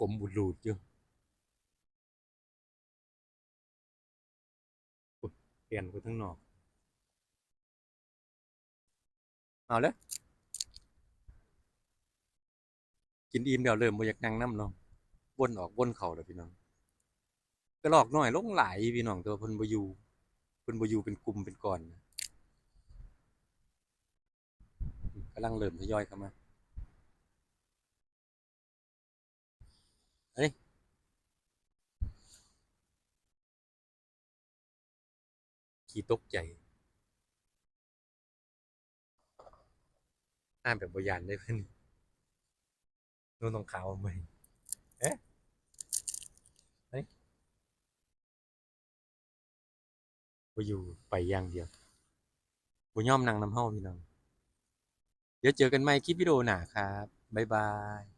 กลมบุดรูดอยู่เปลี่ยนไปทั้งนอก เอาเลยกินอิ่มเดี๋ยวเริ่มบ่อยากนั่งน้ำเนาะวนออกวนเข่าแล้วพี่น้องกระลอกหน้อยลงหลพี่น้องตัวพนบอยูพนบอยูเป็นกลุ่มเป็นก้อนนะกำลังเริ่มทยอยเข้ามา เฮ้ยขี้ตกใจอ่านแบบบยานได้เพื่อนนู่นตรงขาวไหมเอ๊ะเฮ้ยบอยู่ไปอย่างเดียวบย่อมนั่งน้ำห้าพี่น้อง เดี๋ยวเจอกันใหม่คลิปวิดีโอหน้าครับ บ๊ายบาย